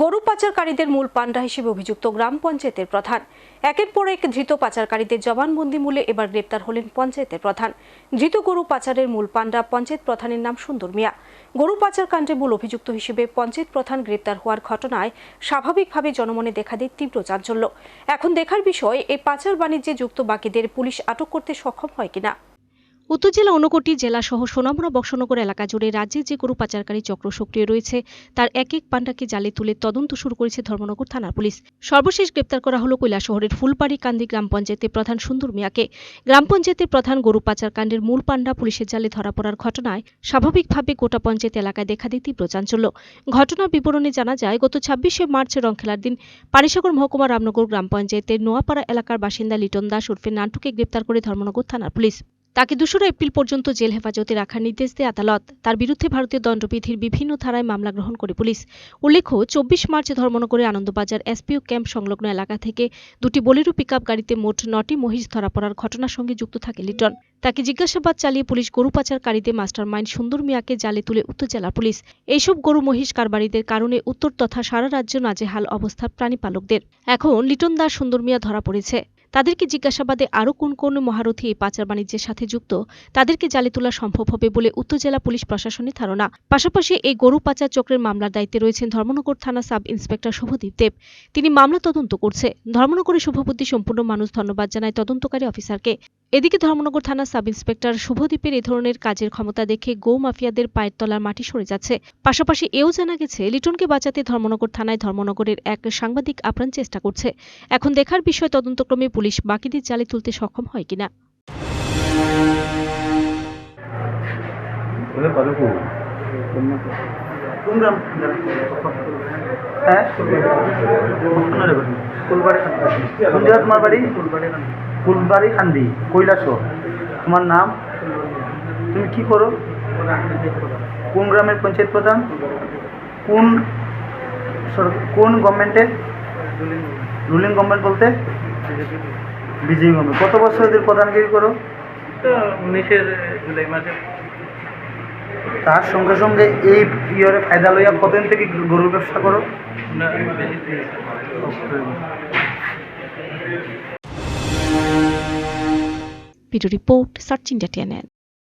গরু পাচারকারীদের মূল পান্ডা হিসেবে অভিযুক্ত গ্রাম পঞ্চায়েতের প্রধান। একের পর এক ধৃত পাচারকারীদের জবানবন্দি মূলে এবার গ্রেপ্তার হলেন পঞ্চায়েতের প্রধান। ধৃত গরু পাচারের মূল পান্ডা পঞ্চায়েত প্রধানের নাম সুন্দর মিয়া। গরু পাচার কাণ্ডে মূল অভিযুক্ত হিসেবে পঞ্চায়েত প্রধান গ্রেপ্তার হওয়ার ঘটনায় স্বাভাবিকভাবে জনমনে দেখা দেয় তীব্র চাঞ্চল্য। এখন দেখার বিষয়, এই পাচার বাণিজ্যে যুক্ত বাকিদের পুলিশ আটক করতে সক্ষম হয় কিনা? উত্তর জেলা ঊনকোটি জেলা সহ সোনামুড়া, বক্সনগর এলাকা জুড়ে রাজ্যে যে গরু পাচারকারী চক্র সক্রিয় রয়েছে, তার এক এক পান্ডাকে জালে তুলে তদন্ত শুরু করেছে ধর্মনগর থানার পুলিশ। সর্বশেষ গ্রেপ্তার করা হলো কৈলাসহরের ফুলবাড়ি কান্দি গ্রাম পঞ্চায়েতের প্রধান সুন্দর মিয়াকে। গ্রাম পঞ্চায়েতের প্রধান গরু পাচার কাণ্ডের মূল পান্ডা পুলিশের জালে ধরা পড়ার ঘটনায় স্বাভাবিকভাবে গোটা পঞ্চায়েত এলাকায় দেখা দেয় তীব্র চাঞ্চল্য ঘটনার বিবরণে জানা যায়, গত ছাব্বিশে মার্চ রংখেলার দিন পানিসাগর মহকুমা রামনগর গ্রাম পঞ্চায়েতের নোয়াপাড়া এলাকার বাসিন্দা লিটন দাস ওরফে নান্টুকে গ্রেপ্তার করে ধর্মনগর থানার পুলিশ। তাকে দোসরা এপ্রিল পর্যন্ত জেল হেফাজতে রাখার নির্দেশ দেয় আদালত। তার বিরুদ্ধে ভারতীয় দণ্ডবিধির বিভিন্ন ধারায় মামলা গ্রহণ করে পুলিশ। উল্লেখ্য, চব্বিশ মার্চ ধর্মনগরে আনন্দবাজার এসপিও ক্যাম্প সংলগ্ন এলাকা থেকে দুটি বলিরু পিকআপ গাড়িতে মোট নটি মহিষ ধরা পড়ার ঘটনার সঙ্গে যুক্ত থাকে লিটন। তাকে জিজ্ঞাসাবাদ চালিয়ে পুলিশ গরু পাচারকারীদের মাস্টার মাইন্ড সুন্দর মিয়াকে জালে তুলে উত্তর জেলা পুলিশ। এইসব গরু মহিষ কারবারিদের কারণে উত্তর তথা সারা রাজ্য নাজেহাল অবস্থা প্রাণীপালকদের। এখন লিটন দাস সুন্দর মিয়া ধরা পড়েছে। তাদেরকে জিজ্ঞাসাবাদে আরও কোন কোন মহারথী এই পাচার বাণিজ্যের সাথে যুক্ত, তাদেরকে জালে তোলা সম্ভব হবে বলে উত্তর জেলা পুলিশ প্রশাসনের ধারণা। পাশাপাশি এই গরু পাচার চক্রের মামলার দায়িত্বে রয়েছেন ধর্মনগর থানা সাব ইন্সপেক্টর শুভদীপ দেব। তিনি মামলা তদন্ত করছে। ধর্মনগরের শুভবুদ্ধি সম্পূর্ণ মানুষ ধন্যবাদ জানায় তদন্তকারী অফিসারকে। এদিকে ধর্মনগর থানা সাব ইন্সপেক্টর শুভদীপের এই ধরনের কাজের ক্ষমতা দেখে গো মাফিয়াদের পায়ের তলার মাটি সরে যাচ্ছে পাশাপাশি এও জানা গেছে লিটনকে বাঁচাতে ধর্মনগর থানায় ধর্মনগরের এক সাংবাদিক আপ্রাণ চেষ্টা করছে এখন দেখার বিষয় তদন্তক্রমে পুলিশ বাকিদের জালে তুলতে সক্ষম হয় কিনা হ্যাঁ ফুলবাড়ি কান্দি কৈলাস তোমার নাম? তুমি কি করো? কোন গ্রামের পঞ্চায়েত প্রধান? কোন কোন গভর্নমেন্টের রুলিং গভর্নমেন্ট বলতে? বিজেপি গভর্নমেন্ট কত বছর এদের প্রধানগিরি করো? উনিশের জুলাই মাসে। তার সঙ্গে সঙ্গে এই ইয়রে ফায়দা লইয়া কতদিন থেকে গরুর ব্যবসা করো। Video report search India TNN